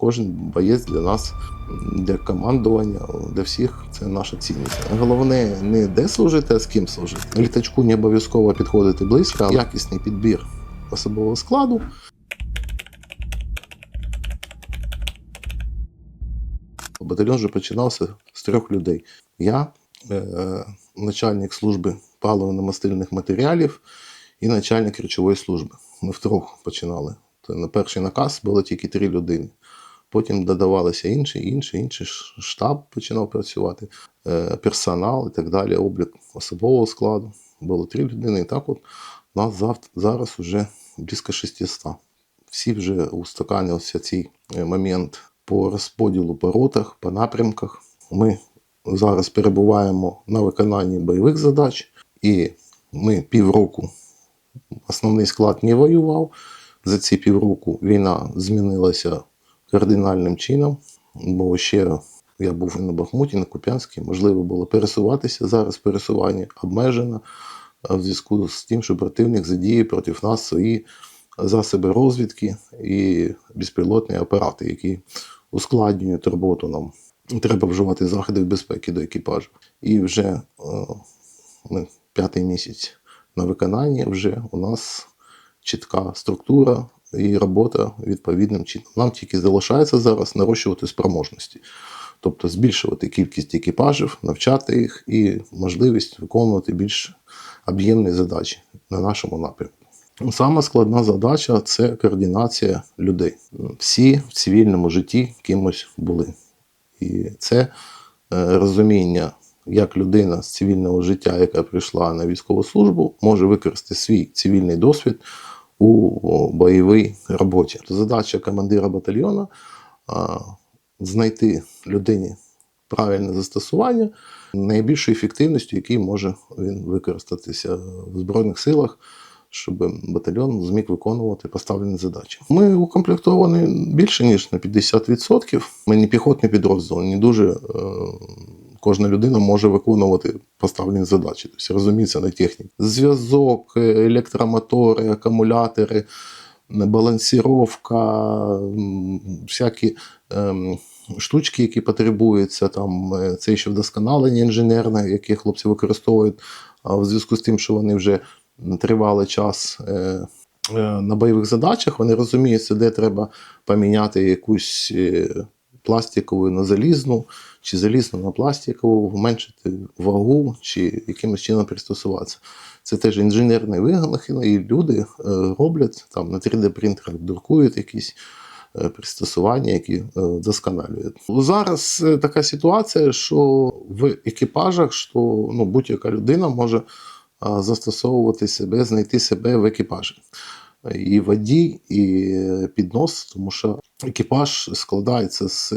Кожен боєць для нас, для командування, для всіх це наша цінність. Головне не де служити, а з ким служити. Літачку не обов'язково підходити близько, а якісний підбір особового складу. Батальйон вже починався з трьох людей. Я, е, начальник служби паливно-мастильних матеріалів і начальник речової служби. Ми втрьох починали. На перший наказ було тільки три людини. Потім додавалися інші, інші, інший штаб починав працювати, е, персонал і так далі, облік особового складу. Було три людини. І так от нас зараз вже близько 600. Всі вже устаканився цей е, момент по розподілу по ротах, по напрямках. Ми зараз перебуваємо на виконанні бойових задач, і ми півроку основний склад не воював. За ці півроку війна змінилася кардинальним чином, бо ще я був і на Бахмуті, і на Куп'янській, можливо було пересуватися. Зараз пересування обмежено в зв'язку з тим, що противник задіє проти нас свої засоби розвідки і безпілотні апарати, які ускладнюють роботу нам. Треба вживати заходи безпеки до екіпажу. І вже е, ми п'ятий місяць на виконанні вже у нас чітка структура і робота відповідним чином. Нам тільки залишається зараз нарощувати спроможності, тобто збільшувати кількість екіпажів, навчати їх і можливість виконувати більш об'ємні задачі на нашому напрямку. Сама складна задача це координація людей. Всі в цивільному житті кимось були. І це е, розуміння, як людина з цивільного життя, яка прийшла на військову службу, може використати свій цивільний досвід у бойовій роботі. Задача командира батальйону знайти людині правильне застосування найбільшою ефективністю, який може він використатися в Збройних силах. Щоб батальйон зміг виконувати поставлені задачі. Ми укомплектовані більше ніж на 50%. Ми не піхотний підрозділ, не дуже е, кожна людина може виконувати поставлені задачі, тобто розуміється на техніці. Зв'язок, е, електромотори, акумулятори, балансіровка, всякі ем, штучки, які потребуються, там е, це ще вдосконалення інженерне, яке хлопці використовують а в зв'язку з тим, що вони вже тривалий час е, е, на бойових задачах, вони розуміють, де треба поміняти якусь е, на залізну, чи залізну на пластикову, зменшити вагу, чи якимось чином пристосуватися. Це теж інженерний вигнах, і люди е, роблять там на 3D-принтерах, друкують якісь е, пристосування, які е, досконалюють. Зараз така ситуація, що в екіпажах що, ну, будь-яка людина може застосовувати себе, знайти себе в екіпажі. І водій, і піднос, тому що екіпаж складається з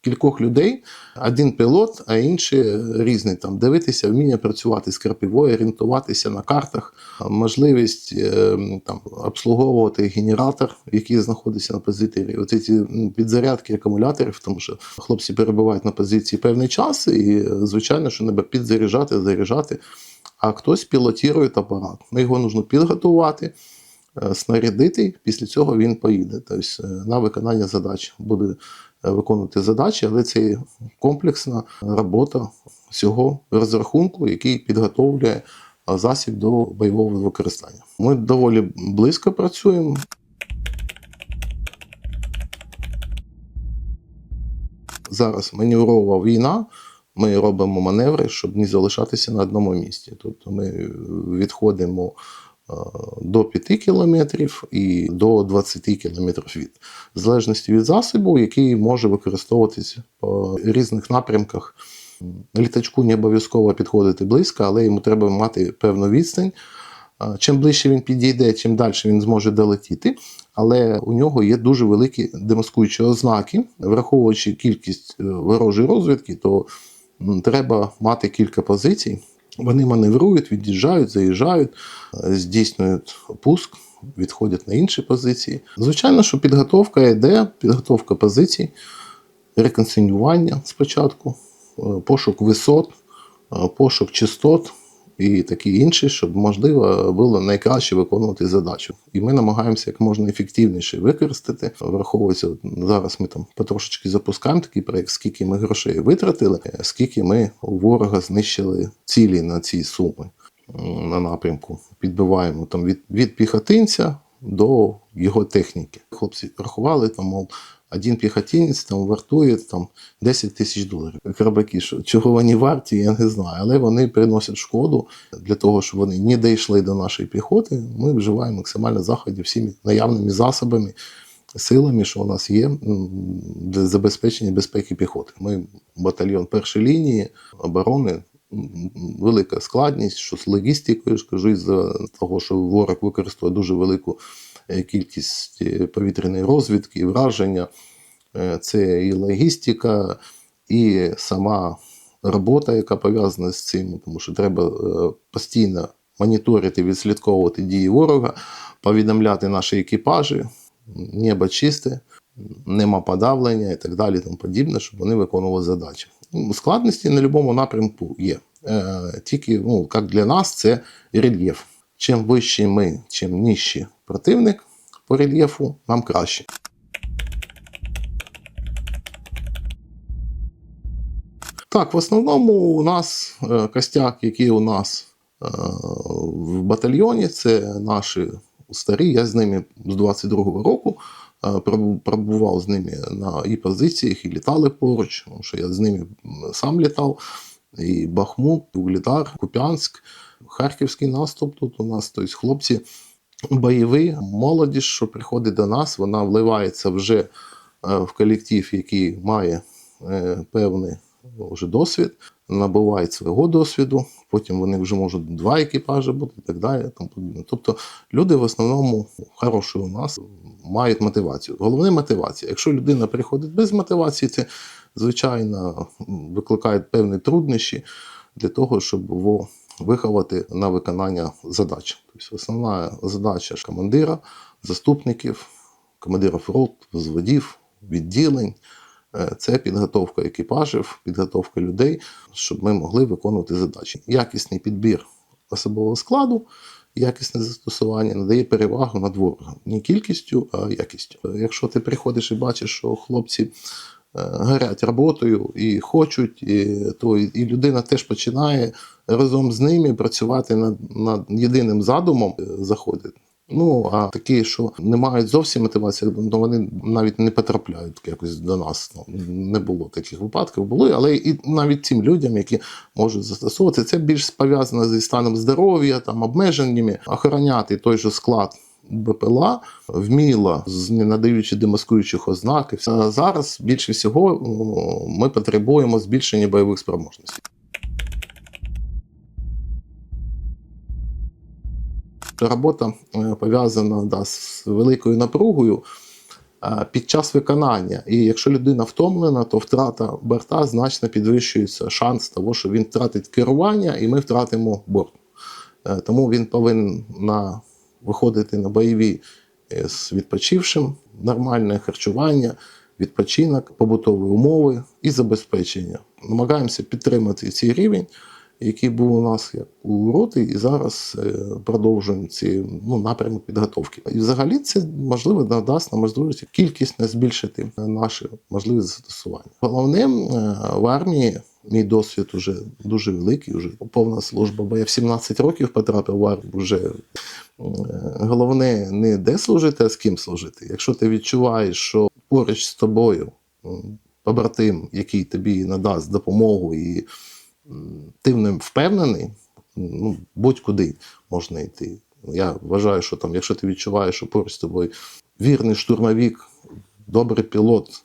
кількох людей, один пілот, а інші різні там дивитися, вміння працювати з крапивою, орієнтуватися на картах, можливість е, там обслуговувати генератор, який знаходиться на позиції. Оці ці підзарядки акумуляторів, тому що хлопці перебувають на позиції певний час, і звичайно, що треба підзаряджати, заряджати. А хтось пілотує апарат. Його потрібно підготувати, е, снарядити, після цього він поїде. Тобто е, на виконання задач буде е, виконувати задачі, але це комплексна робота всього розрахунку, який підготовлює е, засіб до бойового використання. Ми доволі близько працюємо. Зараз маневрова війна. Ми робимо маневри, щоб не залишатися на одному місці. Тобто ми відходимо е, до 5 кілометрів і до 20 кілометрів від, в залежності від засобу, який може використовуватися по різних напрямках. Літачку не обов'язково підходити близько, але йому треба мати певну відстань. Чим ближче він підійде, чим далі він зможе долетіти. Але у нього є дуже великі демаскуючі ознаки, враховуючи кількість е, ворожої розвідки, то треба мати кілька позицій. Вони маневрують, від'їжджають, заїжджають, е, здійснюють пуск, відходять на інші позиції. Звичайно, що підготовка йде, підготовка позицій, реконсинювання спочатку, е, пошук висот, е, пошук частот, і такі інші, щоб можливо було найкраще виконувати задачу. І ми намагаємося як можна ефективніше використати. Враховується зараз. Ми там потрошечки запускаємо такий проект, скільки ми грошей витратили, е, скільки ми у ворога знищили цілі на ці суми на напрямку. Підбиваємо там від, від піхотинця до його техніки. Хлопці рахували там, мов. Один піхотинець там вартує там 10 тисяч доларів. Крабаки, чого вони варті, я не знаю. Але вони приносять шкоду для того, щоб вони не дійшли до нашої піхоти. Ми вживаємо максимально заходів всіми наявними засобами, силами, що у нас є для забезпечення безпеки піхоти. Ми батальйон першої лінії оборони. Велика складність, що з логістикою, ж кажу, з того, що ворог використовує дуже велику кількість е, повітряної розвідки, враження. Е, Це і логістика, і сама робота, яка пов'язана з цим, тому що треба е, постійно моніторити, відслідковувати дії ворога, повідомляти наші екіпажі, небо чисте, нема подавлення і так далі, тому подібне, щоб вони виконували задачі. Ну, Складності на будь-якому напрямку є. Е, Тільки, ну, як для нас, це рельєф. Чим вищий ми, чим нижчий противник по рельєфу, нам краще. Так, в основному у нас е, костяк, який у нас е, в батальйоні, це наші старі. Я з ними з 22-го року е, пробував з ними на і позиціях, і літали поруч, тому що я з ними сам літав. І Бахмут, Углідар, Куп'янськ, Харківський наступ. Тут у нас тобто, хлопці бойові, молодіж, що приходить до нас, вона вливається вже е, в колектив, який має е, певний вже досвід, набувають свого досвіду, потім вони вже можуть два екіпажі бути і так далі. Тому подібне. Тобто люди в основному хороші у нас мають мотивацію. Головне мотивація. Якщо людина приходить без мотивації, це звичайно викликає певні труднощі для того, щоб його виховати на виконання задач. Тобто основна задача ж командира, заступників, командирів рот, взводів, відділень. Е, Це підготовка екіпажів, підготовка людей, щоб ми могли виконувати задачі. Якісний підбір особового складу, якісне застосування надає перевагу над ворогом. Не кількістю, а якістю. Якщо ти приходиш і бачиш, що хлопці горять роботою і хочуть, і, то і людина теж починає разом з ними працювати над, над єдиним задумом, е, заходить. Ну, а такі, що не мають зовсім мотивації, то вони навіть не потрапляють якось до нас. Ну, не було таких випадків, були, але і навіть тим людям, які можуть застосовувати, це більш пов'язано зі станом здоров'я, там обмеженнями, охороняти той же склад. БПЛА вміло, з- не надаючи демаскуючих ознак. Зараз більше всього ми потребуємо збільшення бойових спроможностей. Робота е, пов'язана да, з великою напругою е, під час виконання. І якщо людина втомлена, то втрата борта значно підвищується шанс того, що він втратить керування, і ми втратимо борт. Е, Тому він повинен на, виходити на бойові е, з відпочившим, нормальне харчування, відпочинок, побутові умови і забезпечення. Намагаємося підтримати цей рівень, який був у нас як у роти, і зараз е, продовжуємо ці ну, напрямок підготовки. І взагалі це можливо надасть нам можливість кількісно збільшити наші можливості застосування. Головне е, в армії. Мій досвід уже дуже великий, вже повна служба, бо я в 17 років потрапив в армію вже Головне не де служити, а з ким служити. Якщо ти відчуваєш, що поруч з тобою побратим, який тобі надасть допомогу, і ти в ним впевнений, ну, будь-куди можна йти. Я вважаю, що там, якщо ти відчуваєш, що поруч з тобою вірний штурмовик, добрий пілот,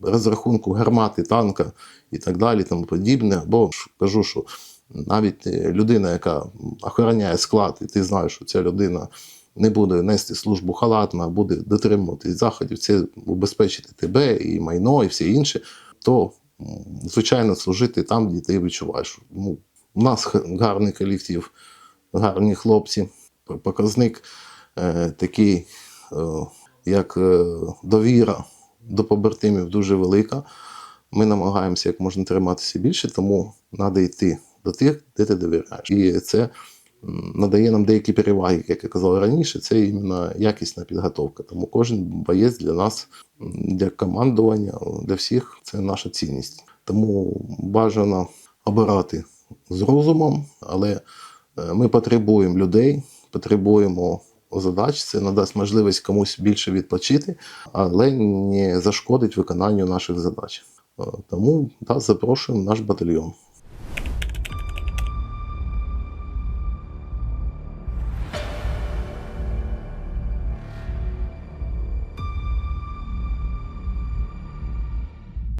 розрахунку гармати, танка і так далі, тому подібне, або ж кажу, що навіть е, людина, яка охороняє склад, і ти знаєш, що ця людина не буде нести службу халатно, а буде дотримуватись заходів, це убезпечити тебе і майно, і все інше, то звичайно служити там, де ти відчуваєш. Ну, у нас гарний колектив, гарні хлопці, показник е, такий, е, як е, довіра до побратимів дуже велика. Ми намагаємося як можна триматися більше, тому треба йти до тих, де ти довіряєш. І це надає нам деякі переваги, як я казав раніше, це іменно якісна підготовка. Тому кожен боєць для нас, для командування, для всіх це наша цінність. Тому бажано обирати з розумом, але е, ми потребуємо людей, потребуємо задач. Це надасть можливість комусь більше відпочити, але не зашкодить виконанню наших задач. Е, Тому та, запрошуємо наш батальйон.